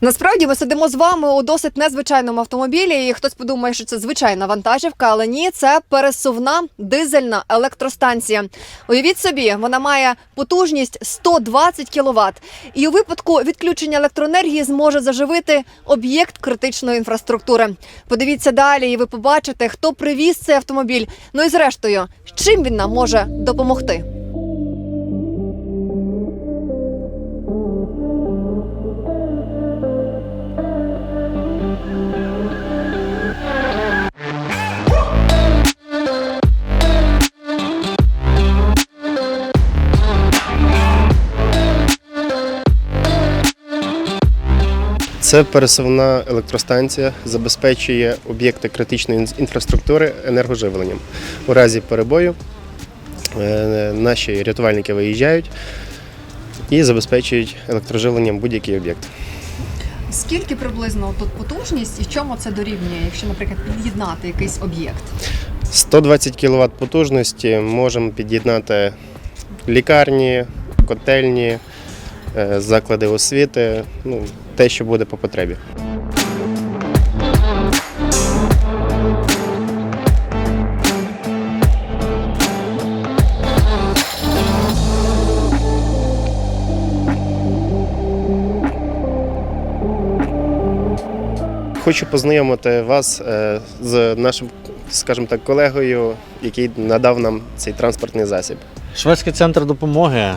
Насправді ми сидимо з вами у досить незвичайному автомобілі, і хтось подумає, що це звичайна вантажівка, але ні, це пересувна дизельна електростанція. Уявіть собі, вона має потужність 120 кВт. І у випадку відключення електроенергії зможе заживити об'єкт критичної інфраструктури. Подивіться далі, і ви побачите, хто привіз цей автомобіль. Ну і зрештою, чим він нам може допомогти. Це пересувна електростанція, забезпечує об'єкти критичної інфраструктури енергоживленням. У разі перебою е, наші рятувальники виїжджають і забезпечують електроживленням будь-який об'єкт. Скільки приблизно тут потужність і чому це дорівнює, якщо, наприклад, під'єднати якийсь об'єкт? 120 кВт потужності можемо під'єднати лікарні, котельні, е, заклади освіти, ну, те, що буде по потребі. Хочу познайомити вас е, з нашим, скажімо так, колегою, який надав нам цей транспортний засіб. Шведський центр допомоги.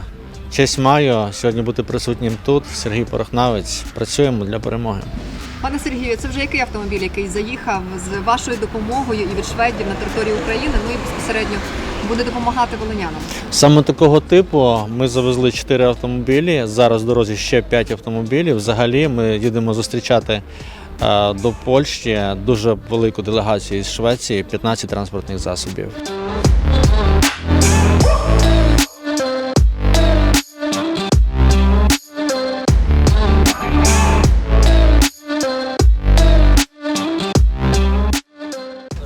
Честь маю сьогодні бути присутнім тут. Сергій Порохнавець. Працюємо для перемоги. Пане Сергію, це вже який автомобіль, який заїхав з вашою допомогою і від шведів на територію України, ну і безпосередньо буде допомагати волинянам. Саме такого типу ми завезли 4 автомобілі. Зараз в дорозі ще 5 автомобілів. Взагалі ми їдемо зустрічати е, до Польщі дуже велику делегацію із Швеції, 15 транспортних засобів.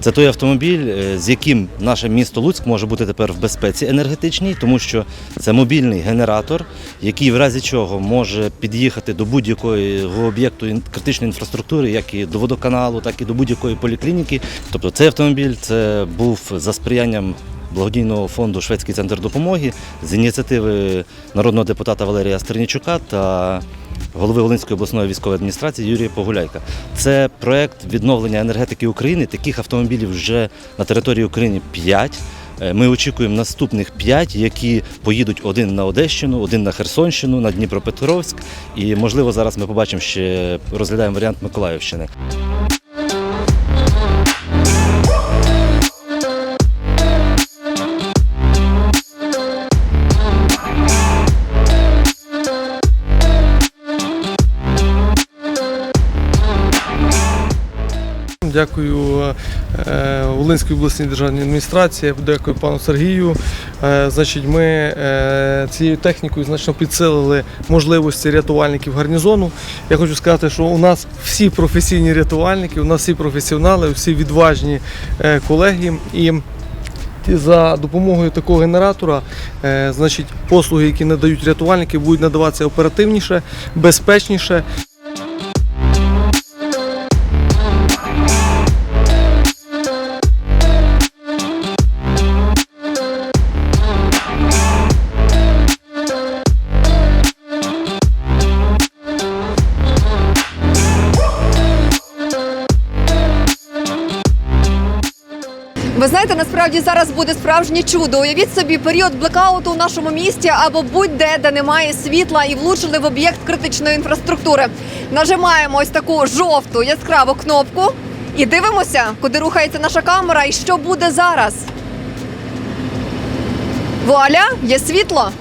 Це той автомобіль, е, з яким наше місто Луцьк може бути тепер в безпеці енергетичній, тому що це мобільний генератор, який в разі чого може під'їхати до будь-якого об'єкту критичної інфраструктури, як і до водоканалу, так і до будь-якої поліклініки. Тобто цей автомобіль це був за сприянням. Благодійного фонду Шведський центр допомоги з ініціативи народного депутата Валерія Стернічука та голови Волинської обласної військової адміністрації Юрія Погуляйка. Це проект відновлення енергетики України. Таких автомобілів вже на території України 5. Ми очікуємо наступних 5, які поїдуть один на Одещину, один на Херсонщину, на Дніпропетровськ. І можливо зараз ми побачимо ще розглядаємо варіант Миколаївщини. Дякую е, Волинській обласній державній адміністрації, дякую пану Сергію. Е, Значить, ми е, цією технікою значно підсилили можливості рятувальників гарнізону. Я хочу сказати, що у нас всі професійні рятувальники, у нас всі професіонали, всі відважні колеги. І за допомогою такого генератора, значить, послуги, які надають рятувальники, будуть надаватися оперативніше, безпечніше. Ви знаєте, насправді зараз буде справжнє чудо. Уявіть собі період блекауту у нашому місті або будь-де, де немає світла, і влучили в об'єкт критичної інфраструктури. Нажимаємо ось таку жовту яскраву кнопку і дивимося, куди рухається наша камера і що буде зараз. Вуаля, є світло.